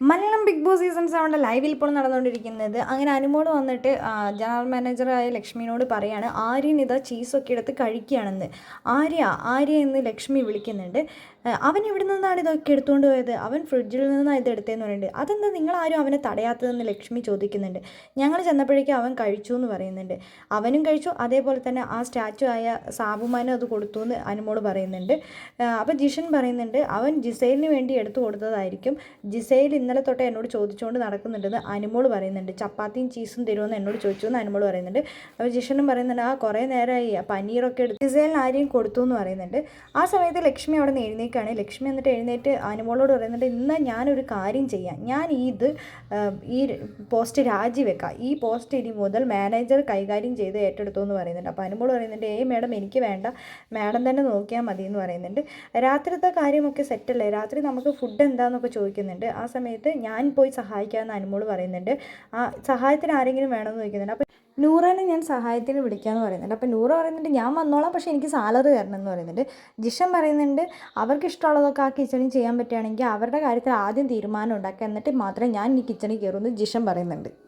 Malayalam Bigg Boss season സെവന്റെ ലൈവിൽ ഇപ്പോൾ നടന്നുകൊണ്ടിരിക്കുന്നത്. അങ്ങനെ അനുമോട് വന്നിട്ട് ജനറൽ മാനേജറായ ലക്ഷ്മിനോട് പറയാണ് ആര്യൻ ഇതാ ചീസൊക്കെ എടുത്ത് കഴിക്കുകയാണെന്ന്. ആര്യ ആര്യ എന്ന് ലക്ഷ്മി വിളിക്കുന്നുണ്ട്. അവൻ ഇവിടെ നിന്നാണ് ഇതൊക്കെ എടുത്തുകൊണ്ട് പോയത്? അവൻ ഫ്രിഡ്ജിൽ നിന്നാണ് ഇത് എടുത്തതെന്ന് പറയുന്നുണ്ട്. അതെന്താ നിങ്ങളാരും അവനെ തടയാത്തതെന്ന് ലക്ഷ്മി ചോദിക്കുന്നുണ്ട്. ഞങ്ങൾ ചെന്നപ്പോഴേക്കും അവൻ കഴിച്ചു എന്ന് പറയുന്നുണ്ട്. അവനും കഴിച്ചു. അതേപോലെ തന്നെ ആ സ്റ്റാച്ചു ആയ സാബുമാനും അത് കൊടുത്തു എന്ന് അനുമോട് പറയുന്നുണ്ട്. അപ്പോൾ ജിഷൻ പറയുന്നുണ്ട് അവൻ ജിസൈലിന് വേണ്ടി എടുത്തു കൊടുത്തതായിരിക്കും. ജിസൈൽ ഇന്നലെ തൊട്ട് എന്നോട് ചോദിച്ചുകൊണ്ട് നടക്കുന്നുണ്ടെന്ന് അനുമോൾ പറയുന്നുണ്ട്. ചപ്പാത്തിയും ചീസും തരുമെന്ന് എന്നോട് ചോദിച്ചു എന്ന് അനുമോൾ പറയുന്നുണ്ട്. അപ്പോൾ ജിഷനും പറയുന്നുണ്ട് ആ കുറേ നേരമായി. പനീറൊക്കെ എടുത്ത് ജിസൈലിന് ആരെയും കൊടുത്തു എന്ന് പറയുന്നുണ്ട്. ആ സമയത്ത് ലക്ഷ്മി അവിടെ നിന്ന് എഴുന്നേക്കാണ് ലക്ഷ്മി എന്നിട്ട് എഴുന്നേറ്റ് അനുമോളോട് പറയുന്നുണ്ട് ഇന്ന് ഞാനൊരു കാര്യം ചെയ്യാം. ഞാൻ ഇത് ഈ പോസ്റ്റ് രാജിവെക്കാം ഈ പോസ്റ്റ് ഇനി മുതൽ മാനേജർ കൈകാര്യം ചെയ്ത് ഏറ്റെടുത്തു എന്ന് പറയുന്നുണ്ട്. അപ്പോൾ അനുമോൾ പറയുന്നുണ്ട് ഏയ് മേഡം എനിക്ക് വേണ്ട. മാഡം തന്നെ നോക്കിയാൽ മതി എന്ന് പറയുന്നുണ്ട്. രാത്രിത്തെ കാര്യമൊക്കെ സെറ്റല്ലേ? രാത്രി നമുക്ക് ഫുഡ് എന്താണെന്നൊക്കെ ചോദിക്കുന്നുണ്ട്. ആ സമയത്ത് ഞാൻ പോയി സഹായിക്കാമെന്ന് അനുമോൾ പറയുന്നുണ്ട്. ആ സഹായത്തിന് ആരെങ്കിലും വേണമെന്ന് ചോദിക്കുന്നുണ്ട്. അപ്പോൾ നൂറനെ ഞാൻ സഹായത്തിന് വിളിക്കാമെന്ന് പറയുന്നുണ്ട്. അപ്പോൾ നൂറ് പറയുന്നുണ്ട് ഞാൻ വന്നോളാം പക്ഷേ എനിക്ക് സാലറി തരണം എന്ന് പറയുന്നുണ്ട്. ജിഷൻ പറയുന്നുണ്ട് അവർക്ക് ഇഷ്ടമുള്ളതൊക്കെ ആ കിച്ചണിൽ ചെയ്യാൻ പറ്റുകയാണെങ്കിൽ അവരുടെ കാര്യത്തിൽ ആദ്യം തീരുമാനം ഉണ്ടാക്കുക. എന്നിട്ട് മാത്രമേ ഞാൻ ഈ കിച്ചണിൽ കയറുമെന്ന് ജിഷൻ പറയുന്നുണ്ട്.